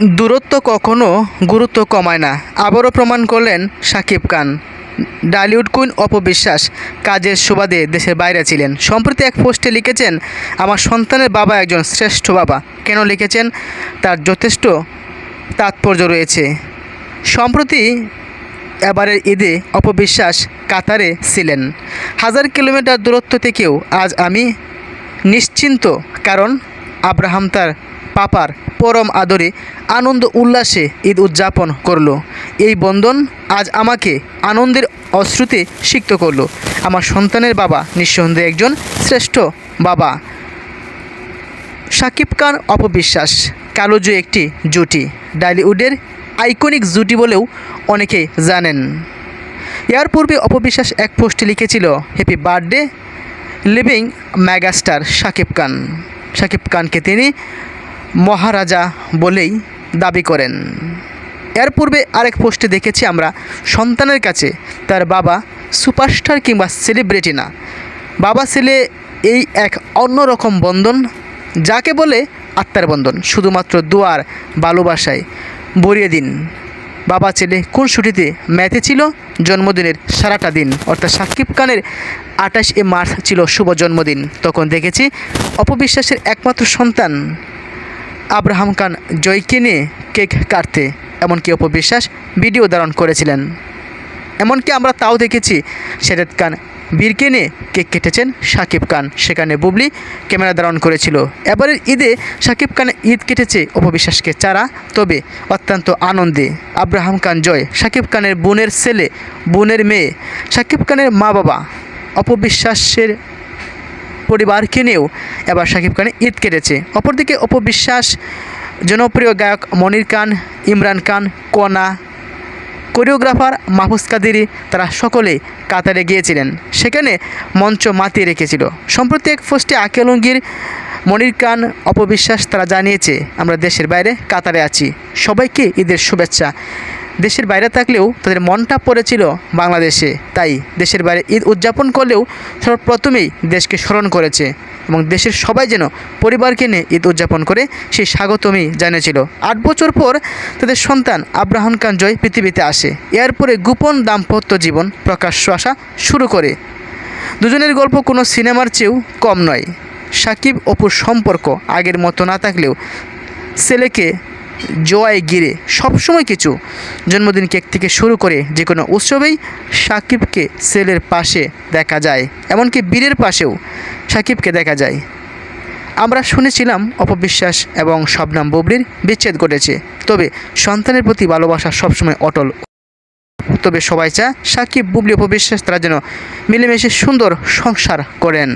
দূরত্ব কখনো গুরুত্ব কমায় না। আবারও প্রমাণ করলেন শাকিব খান। ডালিউড কুইন অপবিশ্বাস কাজের সুবাদে দেশের বাইরে ছিলেন। সম্প্রতি এক পোস্টে লিখেছেন, আমার সন্তানের বাবা একজন শ্রেষ্ঠ বাবা। কেন লিখেছেন, তার যথেষ্ট তাৎপর্য রয়েছে। সম্প্রতি এবারের ঈদে অপবিশ্বাস কাতারে ছিলেন। হাজার কিলোমিটার দূরত্ব থেকেও আজ আমি নিশ্চিন্ত, কারণ আব্রাহাম তার পাপার পরম আদরে আনন্দ উল্লাসে ঈদ উদযাপন করল। এই বন্ধন আজ আমাকে আনন্দের অশ্রুতে সিক্ত করল। আমার সন্তানের বাবা নিঃসন্দেহে একজন শ্রেষ্ঠ বাবা। শাকিব খান অপবিশ্বাস কালোজু একটি জুটি, ডালিউডের আইকনিক জুটি বলেও অনেকেই জানেন। এর পূর্বে অপবিশ্বাস এক পোস্টে লিখেছিল happy birthday living megastar Shakib Khan. Shakib খানকে তিনি মহারাজা বলেই দাবি করেন। এর পূর্বে আরেক পোস্টে দেখেছি আমরা সন্তানের কাছে তার বাবা সুপারস্টার কিংবা সেলিব্রিটি না। বাবা, ছেলে এই এক অন্যরকম বন্ধন, যাকে বলে আত্মার বন্ধন, শুধুমাত্র দুয়ার ভালোবাসায় ভরিয়ে দিন। বাবা, ছেলে কোন ছুটিতে ম্যাথে ছিল? জন্মদিনের সারাটা দিন, অর্থাৎ সাকিব খানের আঠাশে মার্চ ছিল শুভ জন্মদিন। তখন দেখেছি অপবিশ্বাসের একমাত্র সন্তান আব্রাহাম খান জয়কে নিয়ে কেক কাটতে, এমনকি অপবিশ্বাস ভিডিও ধারণ করেছিলেন। এমনকি আমরা তাও দেখেছি শেরেদ খান বীরকে নিয়ে কেক কেটেছেন শাকিব খান। সেখানে বুবলি ক্যামেরা ধারণ করেছিল। এবারের ঈদে শাকিব খান ঈদ কেটেছে অপবিশ্বাসকে চারা, তবে অত্যন্ত আনন্দে। আব্রাহাম খান জয় শাকিব খানের বোনের ছেলে, বোনের মেয়ে শাকিব খানের মা বাবা অপবিশ্বাসের পরিবারকে নিয়েও এবার শাকিব খানে ঈদ কেটেছে। অপরদিকে অপবিশ্বাস, জনপ্রিয় গায়ক মনির খান, ইমরান খান, কনা, কোরিওগ্রাফার মাহফুজ কাদিরি তারা সকলেই কাতারে গিয়েছিলেন। সেখানে মঞ্চ মাতিয়ে রেখেছিল। সম্প্রতি এক পোস্টে আকেলঙ্গির মনির খান, অপবিশ্বাস তারা জানিয়েছে, আমরা দেশের বাইরে কাতারে আছি। সবাইকে ঈদের শুভেচ্ছা। দেশের বাইরে থাকলেও তাদের মনটা পড়েছিল বাংলাদেশে। তাই দেশের বাইরে ঈদ উদযাপন করলেও সর্বপ্রথমেই দেশকে স্মরণ করেছে এবং দেশের সবাই যেন পরিবারকে নিয়ে ঈদ উদযাপন করে সেই স্বাগতমই জানিয়েছিল। আট বছর পর তাদের সন্তান আব্রাহাম খান জয় পৃথিবীতে আসে। এরপরে গোপন দাম্পত্য জীবন প্রকাশ্য আসা শুরু করে। দুজনের গল্প কোনো সিনেমার চেয়েও কম নয়। সাকিব অপুর সম্পর্ক আগের মতো না থাকলেও ছেলেকে জোয়ায় গিরে সবসময় কিছু জন্মদিন কেক থেকে শুরু করে যে কোনো উৎসবেই সাকিবকে সেলের পাশে দেখা যায়, এমনকি বীরের পাশেও সাকিবকে দেখা যায়। আমরা শুনেছিলাম অপবিশ্বাস এবং শবনাম বুবলির বিচ্ছেদ ঘটেছে, তবে সন্তানের প্রতি ভালোবাসা সবসময় অটল। তবে সবাই চায় সাকিব, বুবলি, অপবিশ্বাস তারা যেন মিলেমিশে সুন্দর সংসার করেন।